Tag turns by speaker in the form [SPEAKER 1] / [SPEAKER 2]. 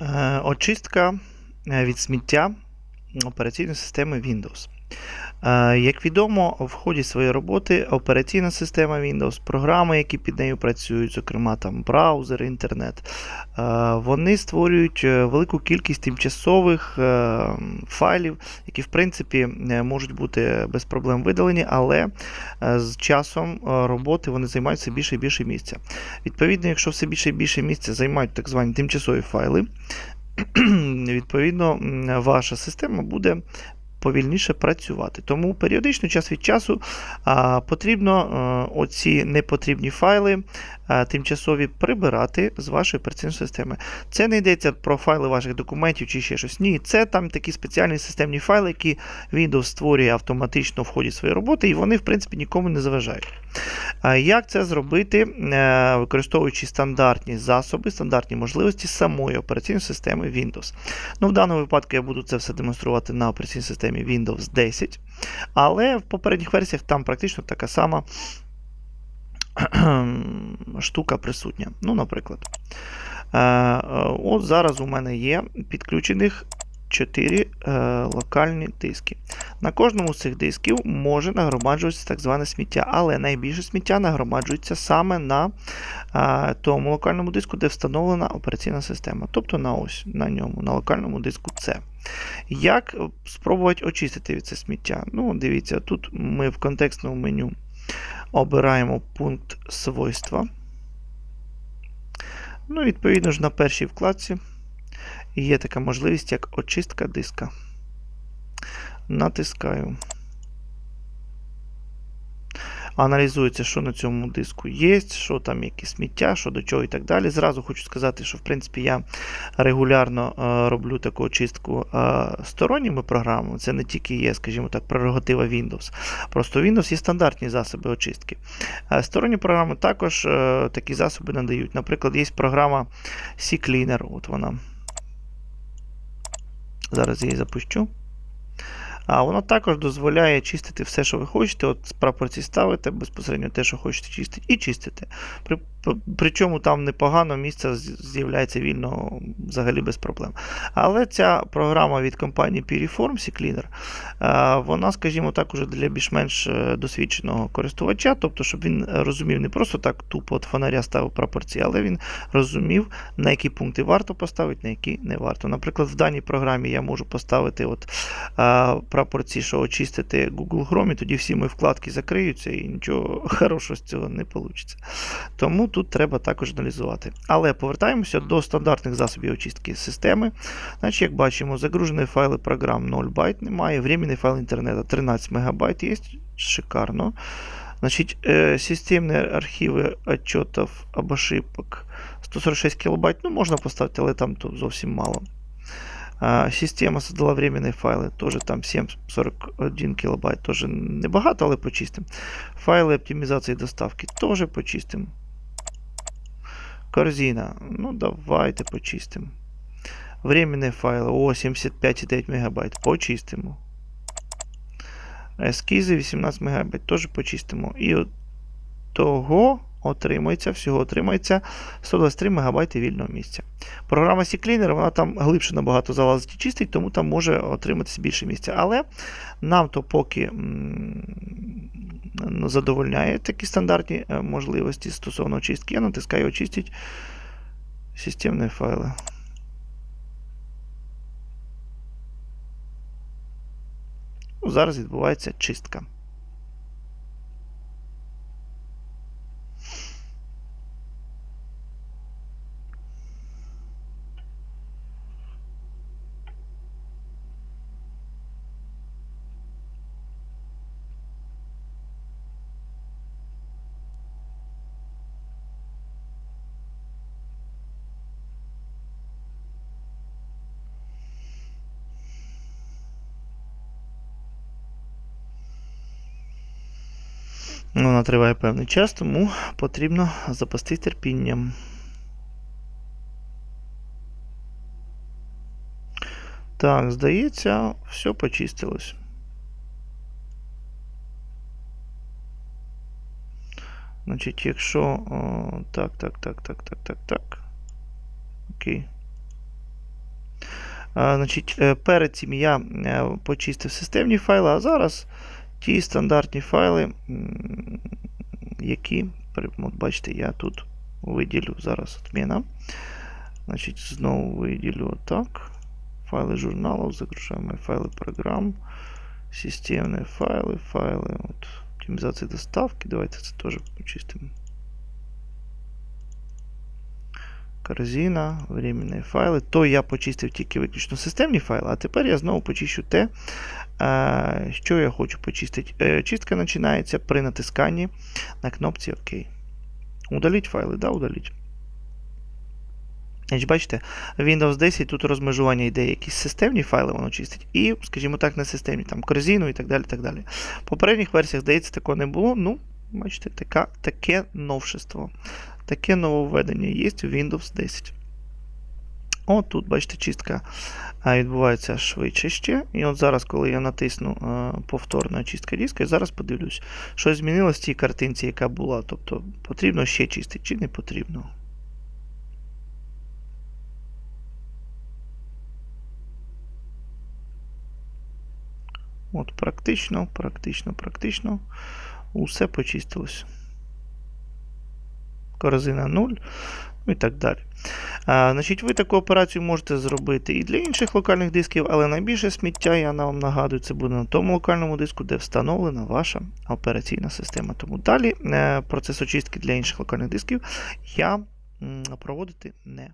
[SPEAKER 1] Е, Очистка е, від сміття операційної системи Windows. Е, Як відомо, в ході своєї роботи операційна система Windows, програми, які під нею працюють, зокрема там браузер, інтернет, е, вони створюють е, велику кількість тимчасових файлів, які в принципі можуть бути без проблем видалені, але з часом роботи вони займають все більше і більше місця. Відповідно, якщо все більше і більше місця займають так звані тимчасові файли, відповідно, ваша система буде повільніше працювати. Тому періодично, час від часу, а, потрібно е, оці непотрібні файли е, тимчасові прибирати з вашої операційної системи. Це не йдеться про файли ваших документів чи ще щось. Ні, це там такі спеціальні системні файли, які Windows створює автоматично в ході своєї роботи, і вони, в принципі, нікому не заважають. А Як це зробити, е, використовуючи стандартні засоби, стандартні можливості самої операційної системи Windows? Ну, В даному випадку я буду це все демонструвати на операційній системі Windows 10, але в попередніх версіях там практично така сама штука присутня. Ну, наприклад, е, е, от зараз у мене є підключених 4 е, локальні диски. На кожному з цих дисків може нагромаджуватися так зване сміття, але найбільше сміття нагромаджується саме на е, тому локальному диску, де встановлена операційна система. Тобто на ось на ньому, на локальному диску C. Як спробувати очистити від це сміття? Ну, дивіться, тут ми в контекстному меню обираємо пункт свойства. Ну, відповідно ж, на першій вкладці є така можливість, як очистка диска. Натискаю. Аналізується, що на цьому диску є, що там які сміття, що до чого і так далі. Зразу хочу сказати, що в принципі я регулярно е, роблю таку очистку е, сторонніми програмами. Це не тільки є, скажімо так, прерогатива Windows. Просто Windows є стандартні засоби очистки. Е, сторонні програми також такі засоби надають. Наприклад, є програма CCleaner. От вона. Зараз її запущу. А вона також дозволяє чистити все, що ви хочете. От прапорці ставите безпосередньо те, що хочете чистити, і чистите. При, причому там непогано місце з'являється вільно взагалі без проблем. Але ця програма від компанії Piriform CCleaner, вона, скажімо так, уже для більш-менш е, досвідченого користувача, тобто, щоб він розумів не просто так тупо от фонаря ставив прапорці, але він розумів, на які пункти варто поставити, на які не варто. Наприклад, в даній програмі я можу поставити от прапорці, що очистити Google Chrome, і тоді всі мої вкладки закриються і нічого хорошого з цього не вийде. Тому тут треба також аналізувати. Але повертаємося до стандартних засобів очистки системи. Значить, Як бачимо, загружені файли програм 0 байт немає, временний файл інтернету 13 МБ є. Шикарно. Значит, э, системные архиви отчетов об ошибок 146 кБ. Ну, можна поставити, але там тут зовсім мало. А, Система создала временные файли, тоже там 741 кБ, тоже небагато, але почистимо. Файли оптимізації доставки теж почистимо. Корзина. Ну, давайте почистимо. Временні файли. О, 75,9 МБ. Почистимо. Ескізи 18 МБ. Теж почистимо. І от того отримується, всього отримується 123 МБ вільного місця. Програма CCleaner, вона там глибше набагато залазить і чистить, тому там може отриматися більше місця. Але нам то поки ну, задовольняє такі стандартні е, можливості стосовно очистки. Я натискаю очистити системні файли. Ну, Зараз відбувається чистка. Вона триває певний час, тому потрібно запастись терпінням. Так, здається, все почистилось. Значить, якщо. О, так, так, так, так, так, так, так. Окей. А, значить, е, перед цим я е, почистив системні файли, а зараз ті стандартні файли, які, от бачите, я тут виділю зараз отміна. Значить, знову виділю отак. Файли журналів, загружаємо файли програм, системні файли, файли, от, оптимізації доставки. Давайте це теж почистимо. Корзина, временні файли. То я почистив тільки виключно системні файли, а тепер я знову почищу те, е, що я хочу почистити. Е, Чистка починається при натисканні на кнопці ОК. Удаліть файли, да, удаліть. Бачите, Windows 10 тут розмежування йде якісь системні файли, воно чистить, і, скажімо так, не системні, там корзину і так далі. так далі. В попередніх версіях, здається, такого не було. Ну, бачите, така, таке новшество. Таке нововведення є у Windows 10. От тут, бачите, чистка відбувається швидше ще. І от зараз, коли я натисну е, повторна чистка диска, я зараз подивлюсь, що змінилось в цій картинці, яка була. Тобто потрібно ще чистити чи не потрібно. От, практично, практично, практично. Усе почистилось. Корзина 0, ну і так далі. А, значить, ви таку операцію можете зробити і для інших локальних дисків, але найбільше сміття, я вам нагадую, це буде на тому локальному диску, де встановлена ваша операційна система. Тому далі е, процес очистки для інших локальних дисків я проводити не.